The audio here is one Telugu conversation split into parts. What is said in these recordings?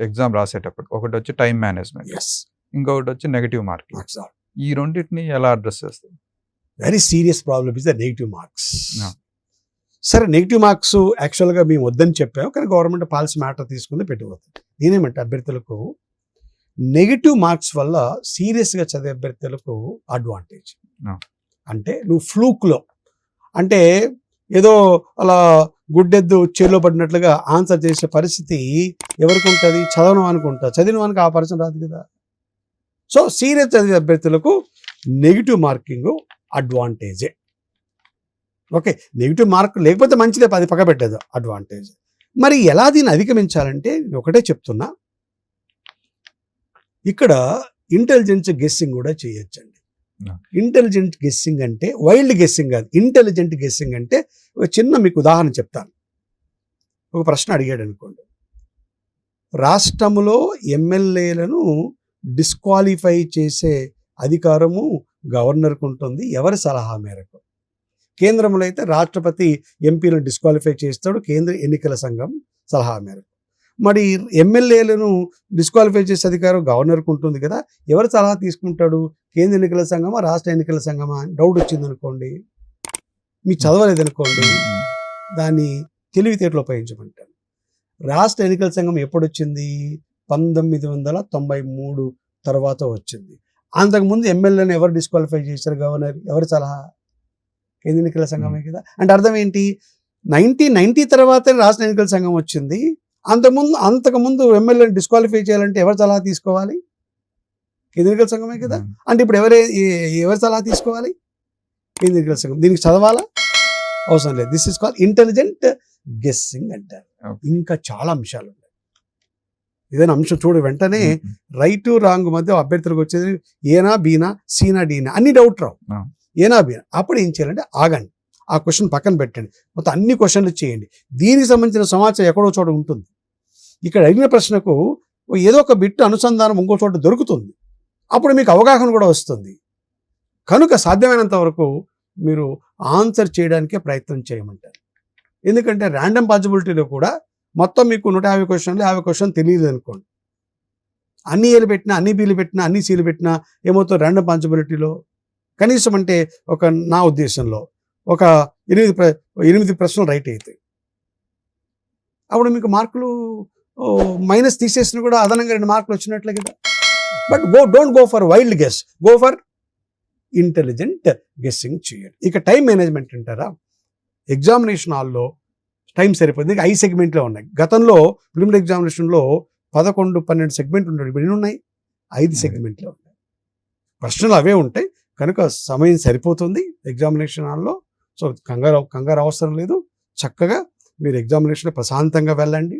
ఎగ్జామ్ రాసేటప్పుడు. ఒకటి వచ్చి టైం మేనేజ్మెంట్. ఇంకొకటి వచ్చి నెగటివ్ మార్కింగ్ ఈ రెండింటిని ఎలా అడ్రస్ చేస్తారు? Very serious problem is the negative marks. సరే నెగిటివ్ మార్క్స్ యాక్చువల్గా మేము వద్దని చెప్పాము. కానీ గవర్నమెంట్ పాలసీ మ్యాటర్ తీసుకుంది పెట్టిపోతుంది. నేనేమంటే అభ్యర్థులకు నెగిటివ్ మార్క్స్ వల్ల సీరియస్గా చదివే అభ్యర్థులకు అడ్వాంటేజ్. అంటే నువ్వు ఫ్లూక్లో అంటే ఏదో అలా గుడ్డెద్దు చేలో పడినట్లుగా ఆన్సర్ చేసే పరిస్థితి ఎవరికి ఉంటుంది? చదవను అనుకుంటా. చదివిన వానికి ఆ పరిస్థితి రాదు కదా. సో సీరియస్ చదివే అభ్యర్థులకు నెగిటివ్ మార్కింగ్ అడ్వాంటేజే ఓకే నెగిటివ్ మార్క్ లేకపోతే మంచిదే అది పక్క పెట్టేది అడ్వాంటేజ్ మరి ఎలా దీన్ని అధిగమించాలంటే నేను ఒకటే చెప్తున్నా. ఇక్కడ ఇంటెలిజెన్స్ గెస్సింగ్ కూడా చేయొచ్చండి. ఇంటెలిజెంట్ గెస్సింగ్ అంటే వైల్డ్ గెస్సింగ్ కాదు ఇంటెలిజెంట్ గెస్సింగ్ అంటే ఒక చిన్న మీకు ఉదాహరణ చెప్తాను. ఒక ప్రశ్న అడిగాడు అనుకోండి. రాష్ట్రంలో ఎమ్మెల్యేలను డిస్క్వాలిఫై చేసే అధికారము గవర్నర్కు ఉంటుంది ఎవరి సలహా మేరకు? కేంద్రంలో అయితే రాష్ట్రపతి ఎంపీలను డిస్క్వాలిఫై చేస్తాడు కేంద్ర ఎన్నికల సంఘం సలహా మేరకు. మరి ఎమ్మెల్యేలను డిస్క్వాలిఫై చేసే అధికారం గవర్నర్కు ఉంటుంది కదా? ఎవరు సలహా తీసుకుంటాడు? కేంద్ర ఎన్నికల సంఘమా? రాష్ట్ర ఎన్నికల సంఘమా? డౌట్ వచ్చింది అనుకోండి. మీ చదవలేదు అనుకోండి దాన్ని తెలివితేటలు ఉపయోగించమంటారు. రాష్ట్ర ఎన్నికల సంఘం ఎప్పుడు వచ్చింది పంతొమ్మిది వందల తొంభై మూడు తర్వాత వచ్చింది. అంతకుముందు ఎమ్మెల్యేని ఎవరు డిస్క్వాలిఫై చేశారు గవర్నర్? ఎవరు సలహా? కేంద్ర ఎన్నికల సంఘమే కదా? అంటే అర్థం ఏంటి? నైన్టీ నైన్టీ తర్వాతే రాష్ట్ర ఎన్నికల సంఘం వచ్చింది. అంతకుముందు అంతకుముందు ఎమ్మెల్యేని డిస్క్వాలిఫై చేయాలంటే ఎవరు సలహా తీసుకోవాలి? ఎన్నికల సంఘమే కదా? అంటే ఇప్పుడు ఎవరే ఎవరి సలహా తీసుకోవాలి? ఎన్నికల సంఘం. దీనికి చదవాలా? అవసరం లేదు. This is call intelligent guessing అంటారు. ఇంకా చాలా అంశాలు ఉన్నాయి. ఏదైనా అంశం? చూడు వెంటనే రైట్ రాంగ్ మధ్య అభ్యర్థులకు వచ్చేది ఏనా బీనా సీనా డీనా? అన్ని డౌట్ రావు. ఏనా బీనా? అప్పుడు ఏం చేయాలంటే ఆగండి. ఆ క్వశ్చన్ పక్కన పెట్టండి. మొత్తం అన్ని క్వశ్చన్లు చేయండి. దీనికి సంబంధించిన సమాచారం ఎక్కడో చోట ఉంటుంది. ఇక్కడ అడిగిన ప్రశ్నకు ఏదో ఒక బిట్ అనుసంధానం ఇంకో చోట దొరుకుతుంది. అప్పుడు మీకు అవగాహన కూడా వస్తుంది. కనుక సాధ్యమైనంత వరకు మీరు ఆన్సర్ చేయడానికే ప్రయత్నం చేయమంటారు. ఎందుకంటే ర్యాండమ్ పాసిబిలిటీలో కూడా మొత్తం మీకు నూట యాభై క్వశ్చన్లు యాభై క్వశ్చన్ తెలియదు అనుకోండి. అన్ని ఏలు పెట్టినా అన్ని బీలు పెట్టినా అన్ని సీలు పెట్టినా ఏమవుతుంది ర్యాండమ్ పాసిబిలిటీలో కనీసం అంటే ఒక నా ఉద్దేశంలో ఒక ఎనిమిది ప్ర ఎనిమిది ప్రశ్నలు రైట్ అవుతాయి అప్పుడు మీకు మార్కులు మైనస్ తీసేసిన కూడా అదనంగా రెండు మార్కులు వచ్చినట్లే కదా. But go don't go for wild guess go for intelligent guessing చేయండి ఇక టైం మేనేజ్మెంట్ అంటారా? ఎగ్జామినేషన్ హాల్లో టైం సరిపోతుంది. ఐదు సెగ్మెంట్లో ఉన్నాయి. గతంలో ప్రిలిమినరీ ఎగ్జామినేషన్లో పదకొండు పన్నెండు సెగ్మెంట్ ఉండేవి. ఇప్పుడు ఎన్ని ఉన్నాయి? ఐదు సెగ్మెంట్లో ఉన్నాయి. ప్రశ్నలు అవే ఉంటాయి. కనుక సమయం సరిపోతుంది ఎగ్జామినేషన్ హాల్లో సో కంగారు కంగారు అవసరం లేదు. చక్కగా మీరు ఎగ్జామినేషన్లో ప్రశాంతంగా వెళ్ళండి.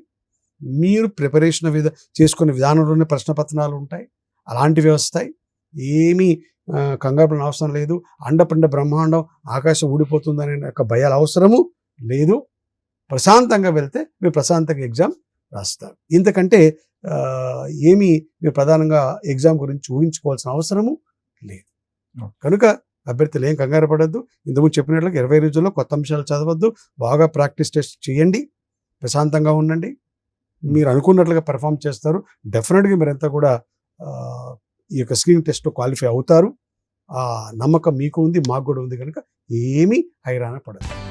మీరు ప్రిపరేషన్ విధ చేసుకునే విధానంలోనే ప్రశ్న పత్రాలు ఉంటాయి. అలాంటివి వస్తాయి ఏమీ కంగారు అవసరం లేదు. అండపిండ బ్రహ్మాండం ఆకాశం ఊడిపోతుందనే ఒక భయాలు అవసరము లేదు. ప్రశాంతంగా వెళ్తే మీరు ప్రశాంతంగా ఎగ్జామ్ రాస్తారు. ఇంతకంటే ఏమీ మీరు ప్రధానంగా ఎగ్జామ్ గురించి ఊహించుకోవాల్సిన అవసరము లేదు. కనుక అభ్యర్థులు ఏం కంగారు పడద్దు. ఇంతకుముందు చెప్పినట్లుగా ఇరవై రోజుల్లో కొత్త అంశాలు చదవద్దు. బాగా ప్రాక్టీస్ టెస్ట్ చేయండి. ప్రశాంతంగా ఉండండి. మీరు అనుకున్నట్లుగా పెర్ఫామ్ చేస్తారు. డెఫినెట్గా మీరంతా కూడా ఈ యొక్క స్క్రీన్ టెస్ట్లో క్వాలిఫై అవుతారు. ఆ నమ్మకం మీకు ఉంది మాకు కూడా ఉంది కనుక ఏమీ హైరాణ పడదు